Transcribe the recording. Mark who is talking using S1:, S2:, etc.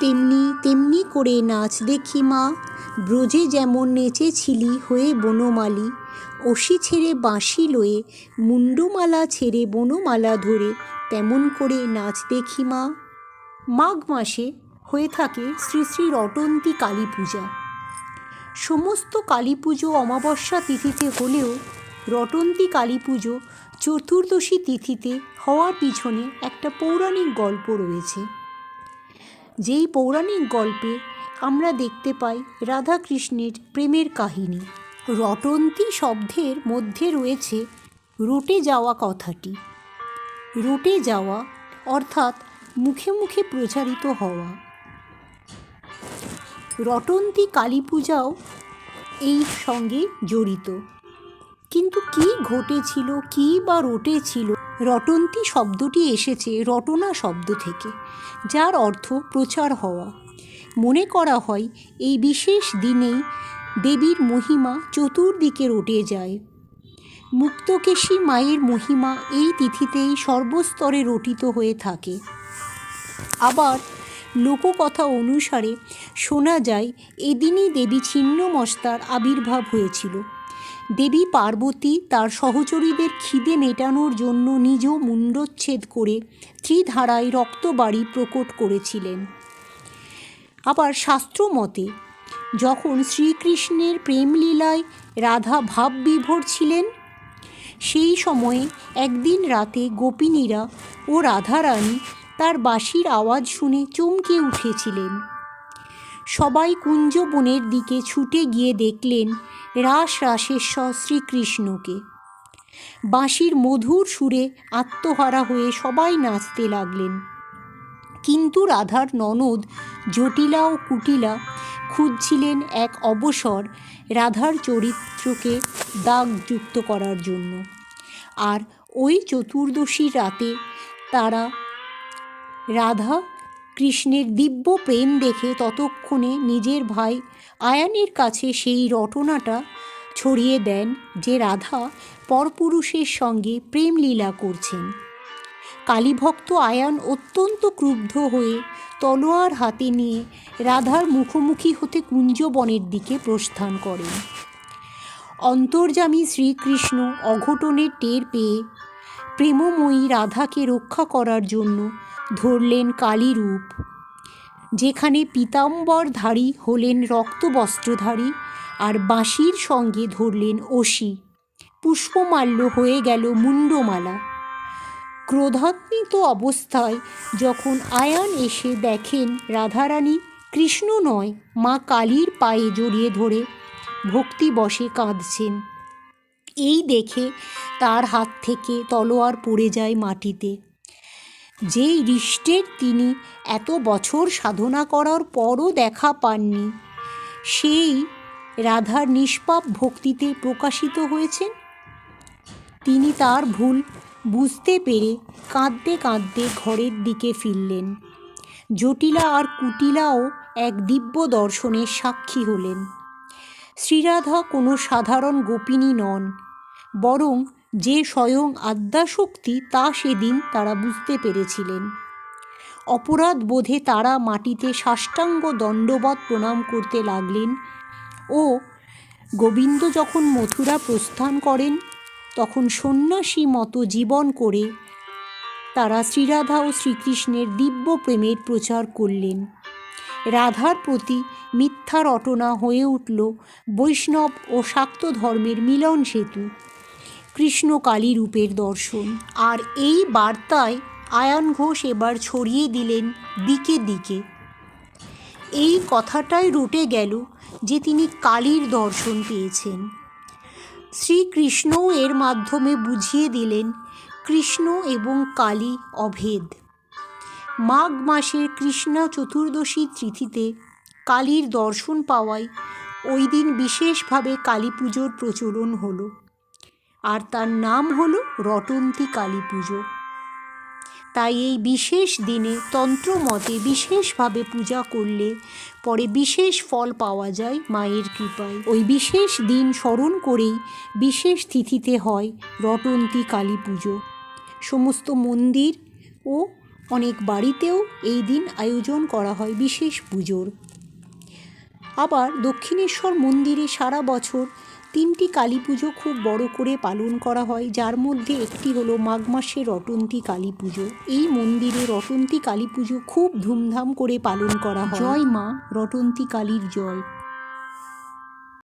S1: তেমনি তেমনি করে নাচ দেখি মা। ব্রজে যেমন নেচেছিলি হয়ে বনমালী। অসি ছেড়ে বাঁশি লয়ে মুন্ডমালা ছেড়ে বনমালা ধরে, তেমন করে নাচ দেখি মা। মাঘ মাসে হয়ে থাকে শ্রী শ্রী রটন্তী কালী পূজা। সমস্ত কালী পুজো অমাবস্যা তিথিতে হলেও রটন্তী কালী পুজো চতুর্দশী তিথিতে হওয়ার পিছনে একটা পৌরাণিক গল্প রয়েছে। যেই পৌরাণিক গল্পে আমরা দেখতে পাই রাধাকৃষ্ণের প্রেমের কাহিনী। রটন্তী শব্দের মধ্যে রয়েছে রোটে যাওয়া কথাটি। রোটে যাওয়া অর্থাৎ মুখে মুখে প্রচারিত হওয়া। রটন্তী কালী পূজাও এই সঙ্গে জড়িত। কিন্তু কি ঘটেছিল, কি বা রটেছিল রটন্তী শব্দটি এসেছে রটনা শব্দ থেকে, যার অর্থ প্রচার হওয়া। মনে করা হয়, এই বিশেষ দিনেই দেবীর মহিমা চতুর্দিকে রটে যায়। মুক্তকেশী মায়ের মহিমা এই তিথিতেই সর্বস্তরে রটিত হয়ে থাকে। আবার লোককথা অনুসারে শোনা যায়, এদিনই দেবী ছিন্নমস্তার আবির্ভাব হয়েছিল। দেবী পার্বতী তার সহচরীদের খিদে মেটানোর জন্য নিজ মুণ্ডচ্ছেদ করে ত্রিধারায় রক্তবাড়ি প্রকট করেছিলেন। আবার শাস্ত্র মতে যখন শ্রীকৃষ্ণের প্রেমলীলায় রাধা ভাববিভোর ছিলেন, সেই সময়ে একদিন রাতে গোপিনীরা ও রাধারানী তার বাঁশির আওয়াজ শুনে চমকে উঠেছিলেন। সবাই কুঞ্জবনের দিকে ছুটে গিয়ে দেখলেন রাস রাসেশ্বর শ্রীকৃষ্ণকে। বাঁশির মধুর সুরে আত্মহারা হয়ে সবাই নাচতে লাগলেন। কিন্তু রাধার ননদ জটিলা ও কুটিলা খুঁজছিলেন এক অবসর রাধার চরিত্রকে দাগযুক্ত করার জন্য। আর ওই চতুর্দশীর রাতে তারা রাধা কৃষ্ণের দিব্য প্রেম দেখে ততক্ষণে নিজের ভাই আয়ানের কাছে সেই রটনাটা ছড়িয়ে দেন যে রাধা পরপুরুষের সঙ্গে প্রেম লীলা করছেন। কালীভক্ত আয়ান অত্যন্ত ক্রুব্ধ হয়ে তলোয়ার হাতে নিয়ে রাধার মুখোমুখি হতে কুঞ্জবনের দিকে প্রস্থান করেন। অন্তর্যামী শ্রীকৃষ্ণ অঘটনের টের পেয়ে প্রেমময়ী রাধাকে রক্ষা করার জন্য ধরলেন কালী রূপ যেখানে পীতাম্বরধারী হলেন রক্তবস্ত্রধারী আর বাঁশির সঙ্গে ধরলেন অসি পুষ্পমাল্য হয়ে গেল মুন্ডমালা ক্রোধান্বিত অবস্থায় যখন আয়ান এসে দেখেন রাধারানী কৃষ্ণ নয়, মা কালীর পায়ে জড়িয়ে ধরে ভক্তি বসে কাঁদছেন। এই দেখে তার হাত থেকে তলোয়ার পড়ে যায় মাটিতে। যেই হৃষ্টের তিনি এত বছর সাধনা করার পরও দেখা পাননি, সেই রাধার নিষ্পাপ ভক্তিতে প্রকাশিত হয়েছেন। তিনি তার ভুল বুঝতে পেরে কাঁদতে কাঁদতে ঘরের দিকে ফিরলেন। জটিলা আর কুটিলাও এক দিব্য দর্শনের সাক্ষী হলেন। শ্রীরাধা কোনো সাধারণ গোপিনী নন, বরং যে স্বয়ং আদ্যাশক্তি তা সেদিন তারা বুঝতে পেরেছিলেন। অপরাধ বোধে তারা মাটিতে সাষ্টাঙ্গ দণ্ডবত প্রণাম করতে লাগলেন ও গোবিন্দ যখন মথুরা প্রস্থান করেন, তখন সন্ন্যাসী মতো জীবন করে তারা শ্রীরাধা ও শ্রীকৃষ্ণের দিব্য প্রেমের প্রচার করলেন। রাধার প্রতি মিথ্যা রটনা হয়ে উঠল বৈষ্ণব ও শাক্ত ধর্মের মিলন সেতু। কৃষ্ণ কালী রূপের দর্শন। আর এই বার্তায় আয়ান ঘোষ এবার ছড়িয়ে দিলেন দিকে দিকে। এই কথাটাই রটে গেল যে তিনি কালীর দর্শন পেয়েছেন। শ্রীকৃষ্ণও এর মাধ্যমে বুঝিয়ে দিলেন কৃষ্ণ এবং কালী অভেদ। মাঘ মাসের কৃষ্ণা চতুর্দশী তিথিতে কালীর দর্শন পাওয়ায় ওই দিন বিশেষভাবে কালী পুজোর প্রচলন হলো। আর তার নাম হল রটন্তী কালী পুজো। তাই এই বিশেষ দিনে তন্ত্রমতে বিশেষভাবে পূজা করলে পরে বিশেষ ফল পাওয়া যায় মায়ের কৃপায়। ওই বিশেষ দিন স্মরণ করেই বিশেষ তিথিতে হয় রটন্তী কালী পুজো। সমস্ত মন্দির ও অনেক বাড়িতেও এই দিন আয়োজন করা হয় বিশেষ পুজোর। আবার দক্ষিণেশ্বর মন্দিরে সারা বছর তিনটি কালী পুজো খুব বড় করে পালন করা হয় যার মধ্যে একটি হলো মাঘ মাসের রটন্তী কালী পুজো। এই মন্দিরে রটন্তী কালী পুজো খুব ধুমধাম করে পালন করা হয়। জয় মা। রটন্তী কালীর জয়